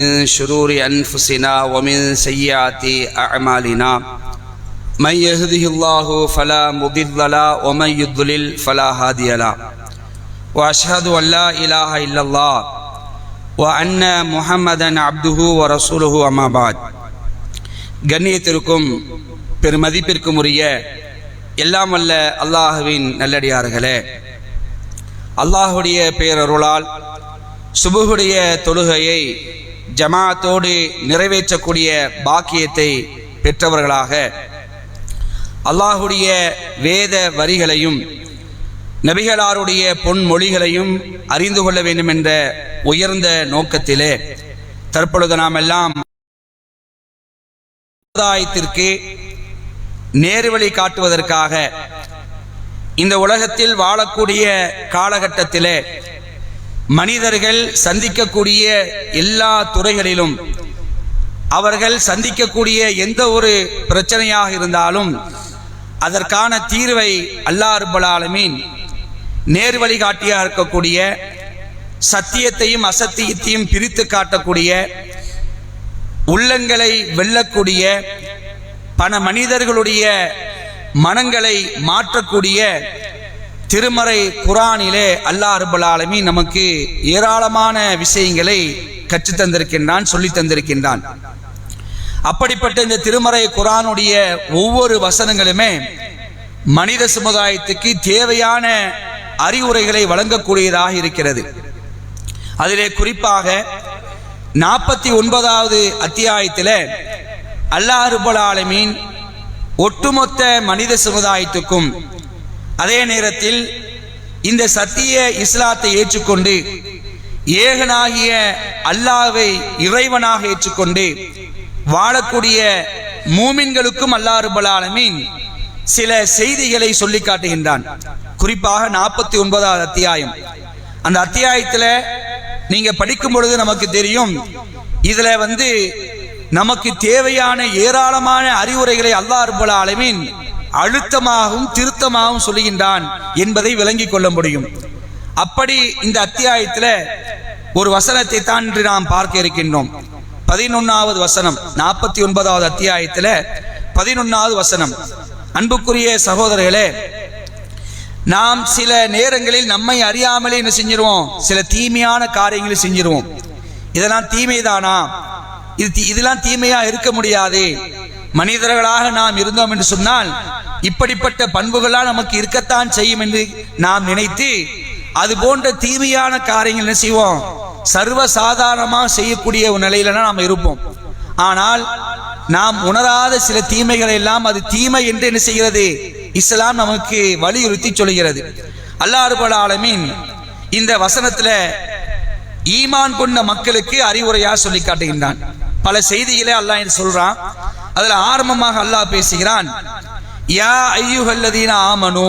من شرور أنفسنا ومن سيئات أعمالنا من يهده الله فلا مضل له ومن يضلل فلا هادي له وأشهد أن لا إله إلا الله وأن محمدا عبده ورسوله أما بعد கண்ணியத்திற்கும் பெருமதிப்பிற்கும் உரிய எல்லாம் வல்ல அல்லாஹுவின் நல்லடியார்களே அல்லாஹுடைய பேரருளால் சுபுகுடைய தொழுகையை ஜமாத்தோடு நிறைவேற்றக்கூடிய பாக்கியத்தை பெற்றவர்களாக அல்லாஹுடைய வேத வரிகளையும் நபிகளாருடைய பொன்மொழிகளையும் அறிந்து கொள்ள வேண்டும் என்ற உயர்ந்த நோக்கத்திலே தற்பொழுது நாம் எல்லாம் சமுதாயத்திற்கு நேர்வழி காட்டுவதற்காக இந்த உலகத்தில் வாழக்கூடிய காலகட்டத்திலே மனிதர்கள் சந்திக்கக்கூடிய எல்லா துறைகளிலும் அவர்கள் சந்திக்கக்கூடிய எந்த ஒரு பிரச்சனையாக இருந்தாலும் அதற்கான தீர்வை அல்லா அருபலாலமீன் நேர் வழிகாட்டியாக இருக்கக்கூடிய சத்தியத்தையும் அசத்தியத்தையும் பிரித்து காட்டக்கூடிய உள்ளங்களை வெல்லக்கூடிய பல மனிதர்களுடைய மனங்களை மாற்றக்கூடிய திருமறை குரானிலே அல்லாஹ் ரப்பல் ஆலமீன் நமக்கு ஏராளமான விஷயங்களை கற்றுத் தந்திருக்கின்றான் சொல்லித் தந்திருக்கின்றான். அப்படிப்பட்ட இந்த திருமறை குரானுடைய ஒவ்வொரு வசனங்களுமே மனித சமுதாயத்துக்கு தேவையான அறிவுரைகளை வழங்கக்கூடியதாக இருக்கிறது. அதிலே குறிப்பாக நாற்பத்தி ஒன்பதாவது அத்தியாயத்தில் அல்லாஹ் அருபல் ஆலமீன் ஒட்டுமொத்த மனித சமுதாயத்துக்கும் அதே நேரத்தில் இந்த சத்திய இஸ்லாத்தை ஏற்றுக்கொண்டு ஏகனாகிய அல்லாவை இறைவனாக ஏற்றுக்கொண்டு வாழக்கூடிய மூமின்களுக்கும் அல்லாறுபலாலமின் சில செய்திகளை சொல்லி காட்டுகின்றான். குறிப்பாக நாற்பத்தி ஒன்பதாவது அத்தியாயம். அந்த அத்தியாயத்தில் நீங்க படிக்கும் பொழுது நமக்கு தெரியும். இதுல வந்து நமக்கு தேவையான ஏராளமான அறிவுரைகளை அல்லாஹ் அழுத்தமாகவும் திருத்தமாகவும் சொல்லுகின்றான் என்பதை விளங்கிக் கொள்ள முடியும். அப்படி இந்த அத்தியாயத்தில் ஒரு வசனத்தை தான் இன்று நாம் பார்க்க இருக்கின்றோம். பதினொன்னாவது வசனம் நாற்பத்தி ஒன்பதாவது அத்தியாயத்தில் பதினொன்னாவது வசனம். அன்புக்குரிய சகோதரர்களே நாம் சில நேரங்களில் நம்மை அறியாமலே என்ன செஞ்சிருவோம்? சில தீமையான காரியங்களை செஞ்சிருவோம். இதெல்லாம் தீமைதானா? இது தீ- இதெல்லாம் தீமையா இருக்க முடியாது? மனிதர்களாக நாம் இருந்தோம் என்று சொன்னால் இப்படிப்பட்ட பண்புகளாக நமக்கு இருக்கத்தான் செய்யும் என்று நாம் நினைத்து அது போன்ற தீமையான காரியங்கள் என்ன செய்வோம்? சர்வ சாதாரணமாக செய்யக்கூடிய ஒரு நிலையில நாம் இருப்போம். ஆனால் நாம் உணராத சில தீமைகளை எல்லாம் அது தீமை என்று என்ன செய்கிறது? இஸ்லாம் நமக்கு வலியுறுத்தி சொல்கிறது. அல்லாஹ் ரப்பல் ஆலமீன் இந்த வசனத்துல ஈமான் கொண்ட மக்களுக்கு அறிவுரையா சொல்லி காட்டுகின்றான். பல செய்திகளை அல்லாஹ் சொல்றான். அதுல ஆரம்பமாக அல்லாஹ் பேசுகிறான் யா ஐயுஹல்லதீன ஆமனு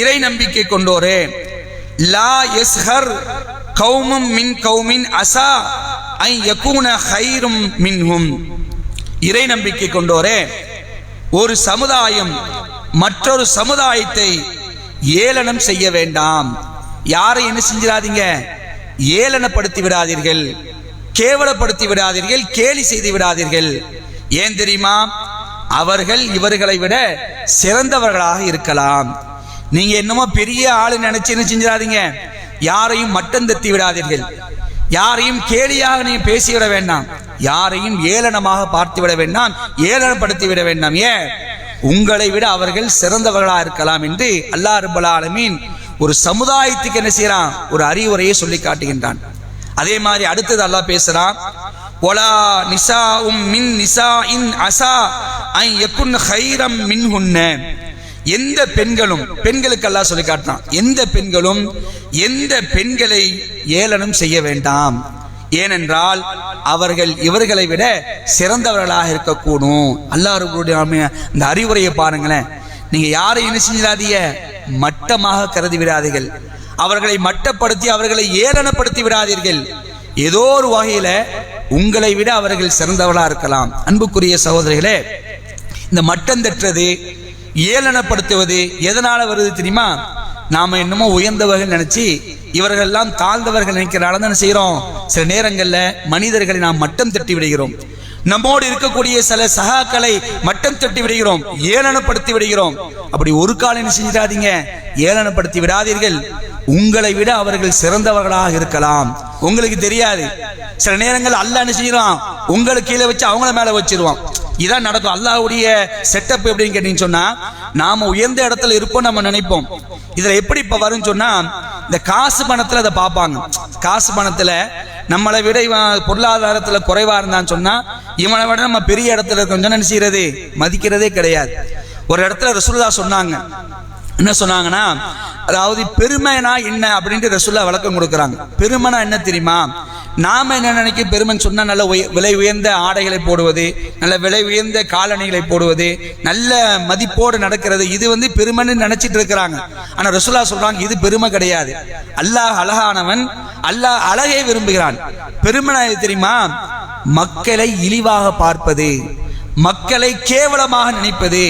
இறை நம்பிக்கை கொண்டோரே லா யஸ்ஹர் கௌமும் மின் கௌமின் அசா ஐ யகூன ஹைரும் மின்ஹும். இறை நம்பிக்கை கொண்டோரே ஒரு சமுதாயம் மற்றொரு சமுதாயத்தை ஏளனம் செய்ய வேண்டாம். யாரை என்ன செஞ்சிடாதீங்க? ஏளனப்படுத்தி விடாதீர்கள் கேவலப்படுத்தி விடாதீர்கள் கேலி செய்து விடாதீர்கள். ஏன் தெரியுமா? அவர்கள் இவர்களை விட சிறந்தவர்களாக இருக்கலாம். நீங்க என்னமோ பெரிய ஆளு நினைச்சு என்ன செஞ்சிடாதீங்க. யாரையும் மட்டம் தத்தி விடாதீர்கள். யாரையும் கேலியாக நீ பேசிவிட வேண்டாம். யாரையும் ஏளனமாக பார்த்து விட வேண்டாம். ஏளனப்படுத்தி விட வேண்டாம். ஏன்? உங்களை விட அவர்கள் சிறந்தவர்களா இருக்கலாம் என்று அல்லாஹ் ரப்பல் ஆலமீன் ஒரு சமுதாயத்துக்கு என்ன செய்யறான் ஒரு அறிவுரையை சொல்லி காட்டுகின்றான். அதே மாதிரி அடுத்தது அல்லாஹ் பேசுறான் ஒலா நிசா உம் மின் நிசா இன் அசா ஐ எக்குன் ஹைரம் மின் உன்ன எந்த பெண்களும் பெண்களுக்கு எல்லாம் சொல்லி காட்டினான் எந்த பெண்களும் எந்த பெண்களை ஏளனம் செய்ய வேண்டாம். ஏனென்றால் அவர்கள் இவர்களை விட சிறந்தவர்களாக இருக்கக்கூடும். அல்லாஹ்வுடைய இந்த அறிவுரையை பாருங்களேன். நீங்க யாரை என்ன செஞ்சிடாதீங்க? மட்டமாக கருதி விடாதீர்கள். அவர்களை மட்டப்படுத்தி அவர்களை ஏளனப்படுத்தி விடாதீர்கள். ஏதோ ஒரு வகையில உங்களை விட அவர்கள் சிறந்தவளா இருக்கலாம். அன்புக்குரிய சகோதரிகளே இந்த மட்டம் தட்டுறது ஏளனப்படுத்துவது எதனால வருது தெரியுமா? நாம என்னமோ உயர்ந்தவர்கள் நினைச்சு இவர்கள் எல்லாம் தாழ்ந்தவர்கள் நினைக்கிறனால தான் செய்யறோம் சில நேரங்கள்ல மனிதர்களை நாம் மட்டம் தட்டி விடுகிறோம். நம்மோடு இருக்கக்கூடிய சில சகாக்களை மட்டம் தட்டி விடுகிறோம். ஏளனப்படுத்தி விடுகிறோம். அப்படி ஒரு காலம் செஞ்சிடாதீங்க. ஏளனப்படுத்தி விடாதீர்கள். உங்களை விட அவர்கள் சிறந்தவர்களாக இருக்கலாம். உங்களுக்கு தெரியாது. சில நேரங்கள் அல்லாஹ் என்ன செய்யறான் உங்களை கீழே வச்சு அவங்கள மேல வச்சிருவான். இதான் நடக்கும். அல்லாஹ்வுடைய செட்டப் எப்படின்னு கேட்டீங்கன்னு சொன்னா நாம உயர்ந்த இடத்துல இருப்போம் நம்ம நினைப்போம். இதுல எப்படி இப்ப வரும்னு சொன்னா இந்த காசு பணத்துல அதை பார்ப்பாங்க. காசு பணத்துல நம்மளை விட இவன் பொருளாதாரத்துல குறைவா இருந்தான்னு சொன்னா இவனை விட நம்ம பெரிய இடத்துல இருக்கோம் என்ன செய்யறது? மதிக்கிறதே கிடையாது. ஒரு இடத்துல ரசூல்லா சொன்னாங்க என்ன சொன்னாங்கன்னா அதாவது பெருமைனா என்ன அப்படின்ட்டு ரசூல்லா விளக்கம் கொடுக்குறாங்க. பெருமைனா என்ன தெரியுமா? நாம என்ன நினைக்க பெருமைன்னு சொன்னால் நல்ல உய- விலை உயர்ந்த ஆடைகளை போடுவது நல்ல விலை உயர்ந்த காலணிகளை போடுவது நல்ல மதிப்போடு நடக்கிறது இது வந்து பெருமைன்னு நினச்சிட்டு இருக்கிறாங்க. ஆனால் ரசுல்லா சொல்கிறாங்க இது பெருமை கிடையாது. அல்லாஹ் அழகானவன் அல்லாஹ் அழகை விரும்புகிறான். பெருமைனா இது தெரியுமா? மக்களை இழிவாக பார்ப்பது மக்களை கேவலமாக நினைப்பது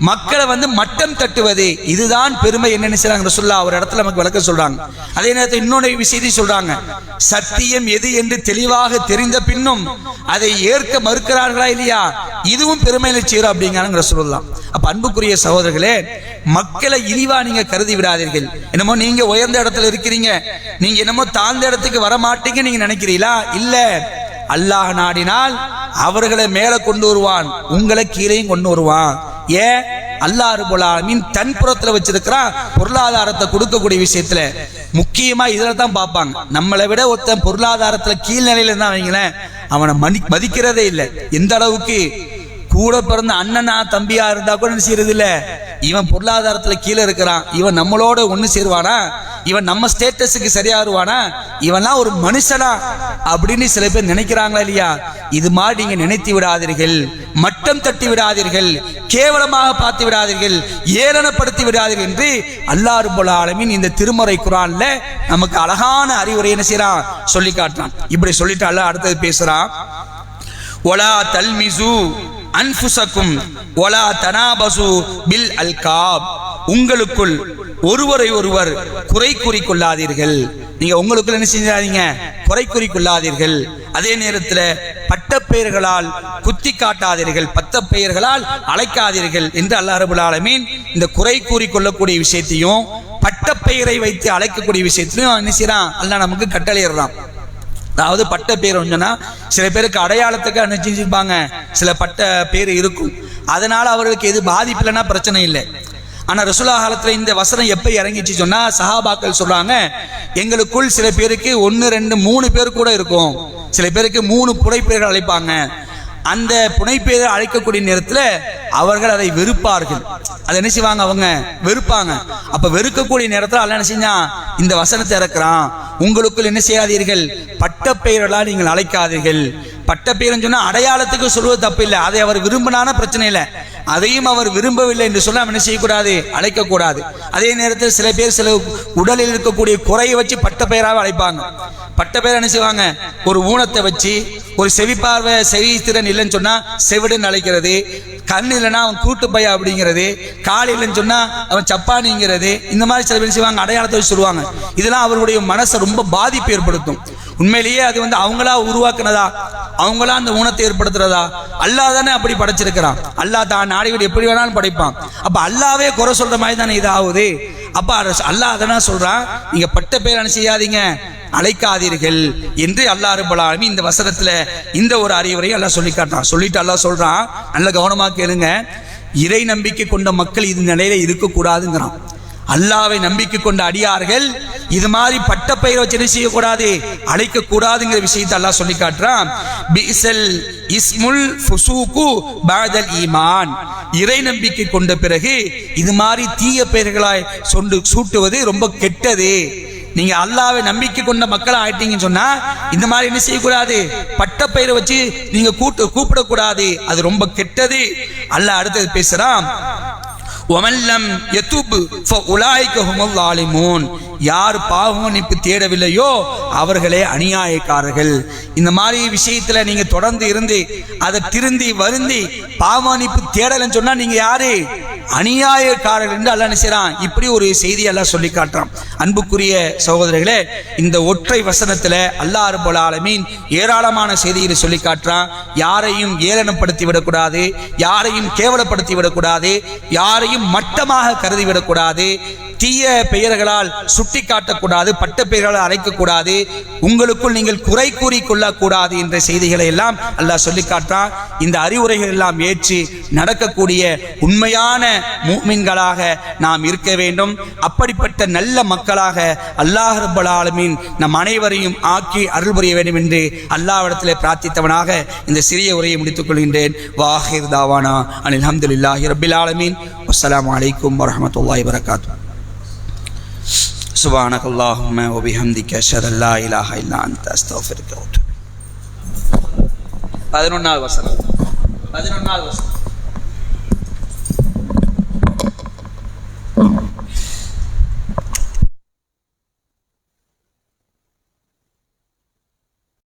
மக்களை வந்து மட்டம் தட்டுவது இதுதான் பெருமை என்னன்னு செய்றாங்க சொல்லா ஒரு இடத்துல நமக்கு விளக்க சொல்றாங்க. அதே நேரத்தில் இன்னொரு விஷயத்தை சொல்றாங்க. சத்தியம் எது என்று தெளிவாக தெரிந்த பின்னும் அதை ஏற்க மறுக்கிறார்களா இல்லையா? இதுவும் பெருமையில செய்யறோம் அப்படிங்கிறாங்க சொல்லலாம் அப்ப அன்புக்குரிய சகோதரர்களே மக்களை இழிவா நீங்க கருதி விடாதீர்கள். என்னமோ நீங்க உயர்ந்த இடத்துல இருக்கிறீங்க. நீங்க என்னமோ தாழ்ந்த இடத்துக்கு வர மாட்டீங்க நீங்க நினைக்கிறீங்களா? இல்ல. அல்லாஹ் நாடினால் அவர்களை மேல கொண்டு வருவான். உங்களை கீழேயும் கொண்டு வருவான். ஏன் அல்லாஹ் ரபுல் ஆலமின் தன் புறத்தில் வச்சிருக்கிறான் பொருளாதாரத்தை கொடுக்கக்கூடிய விஷயத்துல. முக்கியமா இதில் தான் பார்ப்பாங்க. நம்மளை விட ஒருத்தன் பொருளாதாரத்தில் கீழ்நிலையில தான் வைங்களேன் அவனை மதி மதிக்கிறதே இல்லை. எந்த அளவுக்கு கூட பிறந்த அண்ணனா தம்பியா இருந்தா கூட என்ன செய்யறது இல்ல இவன் பொருளாதாரத்துல கீழே இருக்கிறான். இவன் நம்மளோட ஒண்ணு சேருவானா? இவன் நம்ம ஸ்டேட்டஸுக்கு சரியா வருவானா இவன்லாம் ஒரு மனுஷனா? அப்படின்னு சில பேர் நினைக்கிறாங்களா இல்லையா? இது மாதிரி நீங்க நினைத்து விடாதீர்கள். மட்டம் தட்டி விடாதீர்கள். கேவலமாக பார்த்து விடாதீர்கள். ஏளனப்படுத்தி விடாதீர்கள் என்று அல்லாஹ் போல ஆலமின் இந்த திருமறை குரான்ல நமக்கு அழகான அறிவுரை என்ன செய்யறான்? சொல்லி காட்டுறான். இப்படி சொல்லிட்டு அல்ல அடுத்தது பேசுறான். ஒலா தல்மிசு அன்ஃபுசக்கும் ஒலா தனாபசு பில் அல்காப். உங்களுக்குள் ஒருவரை ஒருவர் குறை கூறிக்கொள்ளாதீர்கள். நீங்க உங்களுக்குள்ள என்ன செஞ்சாதீங்க? குறை கூறிக்கொள்ளாதீர்கள். அதே நேரத்தில் பட்ட பெயர்களால் குத்தி காட்டாதீர்கள் பத்த பெயர்களால் அழைக்காதீர்கள் என்று அல்லா ரபுல் ஆலமீன் இந்த குறை கூறி கொள்ளக்கூடிய விஷயத்தையும் பட்டப்பெயரை வைத்து அழைக்கக்கூடிய விஷயத்திலையும் என்ன செய்யறான் அல்ல நமக்கு கட்டளையிடுறான். அதாவது பட்ட பேர் சொன்னா சில பேருக்கு அடையாளத்துக்கு அனுப்பிச்சிருப்பாங்க சில பட்ட பேர் இருக்கும். அதனால அவர்களுக்கு எது பாதிப்பு இல்லைன்னா பிரச்சனை இல்லை. ஆனால் ரசுலா காலத்தில் இந்த வசனம் எப்போ இறங்கிச்சு சொன்னால் சஹாபாக்கள் சொல்கிறாங்க எங்களுக்குள் சில பேருக்கு ஒன்று ரெண்டு மூணு பேர் கூட இருக்கும். சில பேருக்கு மூணு புனைப்பெயர்கள் அழைப்பாங்க. அந்த புனைப்பெயரை அழைக்கக்கூடிய நேரத்தில் அவர்கள் அதை வெறுப்பார்கள். அதை என்ன செய்வாங்க அவங்க? வெறுப்பாங்க. அப்ப வெறுக்கக்கூடிய நேரத்தில் அல்ல என்ன செஞ்சா? இந்த வசனத்தை இறக்குறான். உங்களுக்குள் என்ன செய்யாதீர்கள்? பட்டப்பெயர்களால் நீங்கள் அழைக்காதீர்கள். பட்டப்பெயர்னு சொன்னா அடையாளத்துக்கு சொல்வது தப்பு இல்லை. அதை அவர் விரும்பினான பிரச்சனை இல்லை. அதையும் அவர் விரும்பவில்லை என்று சொல்ல என்ன செய்யக்கூடாது? அழைக்கக்கூடாது. அதே நேரத்தில் சில பேர் சில உடலில் இருக்கக்கூடிய குறையை வச்சு பட்ட பெயராக அழைப்பாங்க. பட்ட பெயர் என்ன செய்வாங்க? ஒரு ஊனத்தை வச்சு ஒரு செவிப்பார்வை செவி திறன் இல்லைன்னு சொன்னா செவிடுன்னு அழைக்கிறது. கண் இல்லைன்னா அவன் கூட்டு பைய அப்படிங்கிறது கால் இல்லைன்னு சொன்னா அவன் சப்பானிங்கிறது இந்த மாதிரி சில பேர் செய்வாங்க அடையாளத்தை வச்சு சொல்லுவாங்க. இதெல்லாம் அவர்களுடைய மனசை ரொம்ப பாதிப்பு ஏற்படுத்தும். உண்மையிலேயே அது வந்து அவங்களா உருவாக்குனதா? அவங்களா அந்த ஊனத்தை ஏற்படுத்துறதா? அல்லாஹ் தானே அப்படி படைச்சிருக்கிறான். அல்லாஹ் தான் நாடிவிட எப்படி வேணாலும் படைப்பான். அப்ப அல்லாவே குறை சொல்ற மாதிரி தானே இது ஆகுது அப்ப அல்லாஹ் அதனால் சொல்றான் நீங்க பட்ட பேர் செய்யாதீங்க. அழைக்காதீர்கள் என்று அல்லாஹ் ரபுல்லாலுமே இந்த வசனத்துல இந்த ஒரு அறிவுரையை அல்லாஹ் சொல்லி காட்டான் சொல்லிட்டு அல்லாஹ் சொல்றான். நல்ல கவனமா கேளுங்க. இறை நம்பிக்கை கொண்ட மக்கள் இது நிலையில இருக்கக்கூடாதுங்கிறான். அல்லாவை நம்பிக்கை கொண்ட அடியார்கள் இது மாதிரி பட்ட பெயரை வச்சு என்ன செய்யக்கூடாது? அழைக்க கூடாதுங்கிற விஷயத்தை அல்லாஹ் சொல்லி காட்டுறான். இஸ்முல் ஃபுசூகு பாதல் ஈமான். இறை நம்பிக்கை கொண்ட பிறகு இது மாதிரி தீய பெயர்களாய் சொண்டு சூட்டுவது ரொம்ப கெட்டது. நீங்க அல்லாவை நம்பிக்கை கொண்ட மக்கள் ஆயிட்டீங்கன்னு சொன்னா இந்த மாதிரி என்ன செய்யக்கூடாது? பட்ட பெயரை வச்சு நீங்க கூட்டு கூப்பிடக்கூடாது. அது ரொம்ப கெட்டது. அல்லாஹ் அடுத்தது பேசுறான். ஒமல்லம் எத்துப்பு உலாய்க்க ஹுமுல் ஆலிமூன் யார் பாவமன்னிப்பு தேடவில்லையோ அவர்களே அநியாயக்காரர்கள். இந்த மாதிரி விஷயத்தில் நீங்கள் தொடர்ந்து இருந்து அதை திருந்தி வருந்தி பாவமன்னிப்பு தேடலைன்னு சொன்னால் நீங்கள் யாரு? அநியாயக்காரர்கள் என்று அல்ல நினைச்சான் இப்படி ஒரு செய்தி எல்லாம் சொல்லி காட்டுறான். அன்புக்குரிய சகோதரர்களே இந்த ஒற்றை வசனத்தில் அல்லா ரப்பல் ஆலமீன் ஏராளமான செய்திகளை சொல்லி காட்டுறான். யாரையும் ஏளனப்படுத்தி விடக்கூடாது யாரையும் கேவலப்படுத்தி விடக்கூடாது யாரையும் மட்டமாக கருதி விடக்கூடாது. தீய பெயர்களால் சுட்டி காட்டக்கூடாது பட்ட பெயர்களால் அழைக்கக்கூடாது உங்களுக்குள் நீங்கள் குறை கூறி கொள்ளக்கூடாது என்ற செய்திகளை எல்லாம் அல்லாஹ் சொல்லி காட்டான் இந்த அறிவுரைகள் எல்லாம் ஏற்று நடக்கக்கூடிய உண்மையான மூமின்களாக நாம் இருக்க வேண்டும். அப்படிப்பட்ட நல்ல மக்களாக அல்லாஹ் ரப்பல் நம் அனைவரையும் ஆக்கி அருள் புரிய வேண்டும் என்று அல்லாவிடத்தில் பிரார்த்தித்தவனாக இந்த சிறிய உரையை முடித்துக் கொள்கின்றேன். வாஹிர் தாவானா அனில் அஹமதுல்லாஹி ரபில் ஆலமின். அஸ்லாம் வலைக்கம் வரஹ்மத்துல்லாஹி வரகாத்தூ سبحانك اللهم وبحمدك اشهد ان لا اله الا انت استغفرك واتوب பதினொன்றாவது வசனம் பதினொன்றாவது வசனம்